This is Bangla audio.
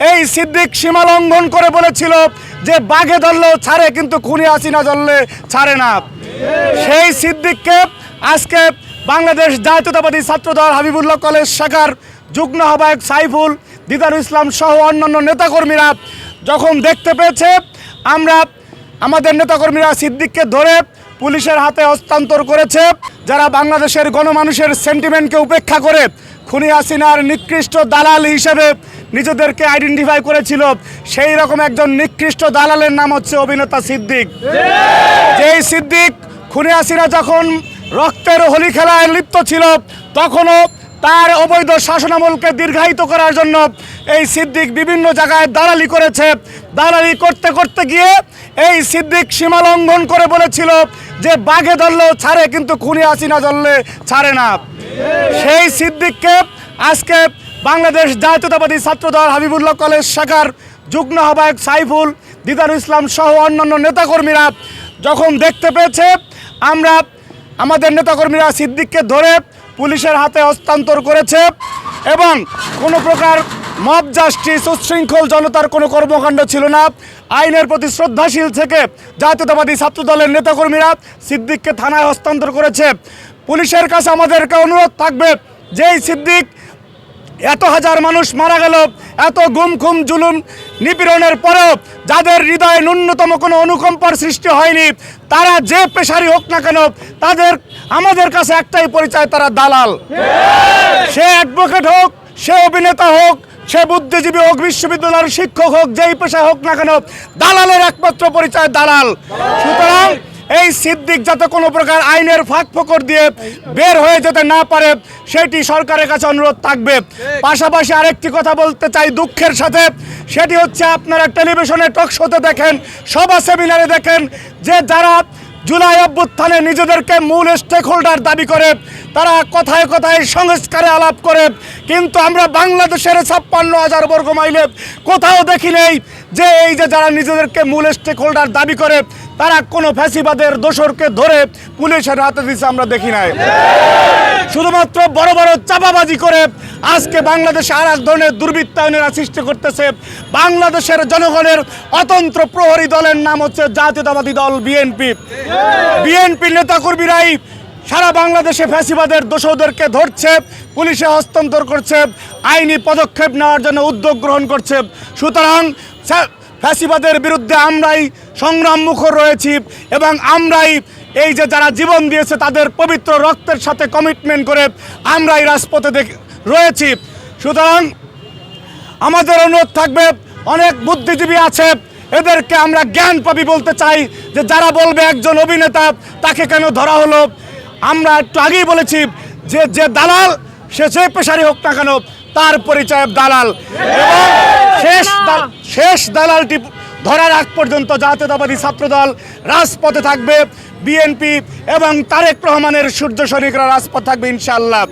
এই সিদ্দিক সীমা লঙ্ঘন করে বলেছিল যে বাঘে ধরলেও ছাড়ে, কিন্তু খুনি হাসিনা ধরলে ছাড়ে না। সেই সিদ্দিককে আজকে বাংলাদেশ জাতীয়তাবাদী ছাত্রদল হাবিবুল্লাহ কলেজ শাখার যুগ্ম আহ্বায়ক সাইফুল দিদার ইসলাম সহ অন্যান্য নেতাকর্মীরা যখন দেখতে পেয়েছে, আমরা আমাদের নেতাকর্মীরা সিদ্দিককে ধরে পুলিশের হাতে হস্তান্তর করেছে, যারা বাংলাদেশের গণমানুষের সেন্টিমেন্টকে উপেক্ষা করে খুনি হাসিনার নিকৃষ্ট দালাল হিসেবে নিজেদেরকে আইডেন্টিফাই করেছিল। সেই রকম একজন নিকৃষ্ট দালালের নাম হচ্ছে অভিনেতা সিদ্দিক। যেই সিদ্দিক খুনে হাসিনা যখন রক্তের হোলি খেলায় লিপ্ত ছিল, তখনও তার অবৈধ শাসনামলকে দীর্ঘায়িত করার জন্য এই সিদ্দিক বিভিন্ন জায়গায় দালালি করেছে। দালালি করতে করতে গিয়ে এই সিদ্দিক সীমা লঙ্ঘন করে বলেছিল যে বাঘে ধরলেও ছাড়ে, কিন্তু খুনি হাসিনা ধরলে ছাড়ে না। সেই সিদ্দিককে আজকে বাংলাদেশ জাতীয়তাবাদী ছাত্রদল হাবিবুল্লাহ কলেজ শাখার যুগ্ম আহ্বায়ক সাইফুল দিদার ইসলাম সহ অন্যান্য নেতাকর্মীরা যখন দেখতে পেয়েছে, আমরা আমাদের নেতাকর্মীরা সিদ্দিককে ধরে পুলিশের হাতে হস্তান্তর করেছে এবং কোনো প্রকার মব জাস্টিস, উচ্ছৃঙ্খল জনতার কোনো কর্মকাণ্ড ছিল না। আইনের প্রতি শ্রদ্ধাশীল থেকে জাতীয়তাবাদী ছাত্র দলের নেতাকর্মীরা সিদ্দিককে থানায় হস্তান্তর করেছে। পুলিশের কাছে আমাদেরকে অনুরোধ থাকবে, যেই সিদ্দিক এত হাজার মানুষ মারা গেল, এত গুম খুম জুলুম নিপীড়নের পরেও যাদের হৃদয়ে ন্যূনতম কোনো অনুকম্পার সৃষ্টি হয়নি, তারা যে পেশারই হোক না কেন, তাদের, আমাদের কাছে একটাই পরিচয়, তারা দালাল। সে অ্যাডভোকেট হোক, সে অভিনেতা হোক, সে বুদ্ধিজীবী হোক, বিশ্ববিদ্যালয়ের শিক্ষক হোক, যেই পেশায় হোক না কেন, দালালের একমাত্র পরিচয় দালাল। সুতরাং এই সিদ্দিক যাতে কোনো প্রকার আইনের ফাঁক ফোকর দিয়ে বের হয়ে যেতে না পারে, সেটি সরকারের কাছে অনুরোধ থাকবে। পাশাপাশি আরেকটি কথা বলতে চাই দুঃখের সাথে, সেটি হচ্ছে আপনারা টেলিভিশনে টক শোতে দেখেন, সভা সেমিনারে দেখেন, যে যারা জুলাই অভ্যুত্থানে নিজেদেরকে মূল স্টেক হোল্ডার দাবি করে, তারা কথায় কথায় সংস্কারে আলাপ করে। কিন্তু আমরা বাংলাদেশের ছাপ্পান্ন হাজার বর্গ মাইলে কোথাও দেখি নেই যে এই যে যারা নিজেদেরকে মূল স্টেক হোল্ডার দাবি করে, তারা কোনো ফ্যাসিবাদের দোসরকে ধরে পুলিশের হাতে দিচ্ছে আমরা দেখি নাই। শুধুমাত্র বড় বড় চাপাবাজি করে আজকে বাংলাদেশে আর এক ধরনের দুর্বৃত্তায়নেরা সৃষ্টি করতেছে। বাংলাদেশের জনগণের অতন্ত্র প্রহরী দলের নাম হচ্ছে জাতীয়তাবাদী দল বিএনপি। বিএনপি নেতাকর্মীরাই সারা বাংলাদেশে ফ্যাসিবাদের দোষদেরকে ধরছে, পুলিশে হস্তান্তর করছে, আইনি পদক্ষেপ নেওয়ার জন্য উদ্যোগ গ্রহণ করছে। সুতরাং ফ্যাসিবাদের বিরুদ্ধে আমরাই সংগ্রাম মুখর রয়েছি এবং আমরাই এই যে যারা জীবন দিয়েছে তাদের পবিত্র রক্তের সাথে কমিটমেন্ট করে আমরাই রাজপথে রয়েছি। সুতরাং আমাদের অনুরোধ থাকবে, অনেক বুদ্ধিজীবী আছে, এদেরকে আমরা জ্ঞান পাবি বলতে চাই যে যারা বলবে একজন অভিনেতা, তাকে কেন ধরা হলো? আমরা একটু আগেই বলেছি যে যে দালাল সে যে পেশারি হোক না কেন তার পরিচয় দালাল। এবং শেষ শেষ দালালটি ধরার আগ পর্যন্ত জাতীয়তাবাদী ছাত্রদল রাজপথে থাকবে বিএনপি এবং তারেক রহমানের সূর্য সৈনিকরা রাজপথ থাকবে ইনশাআল্লাহ।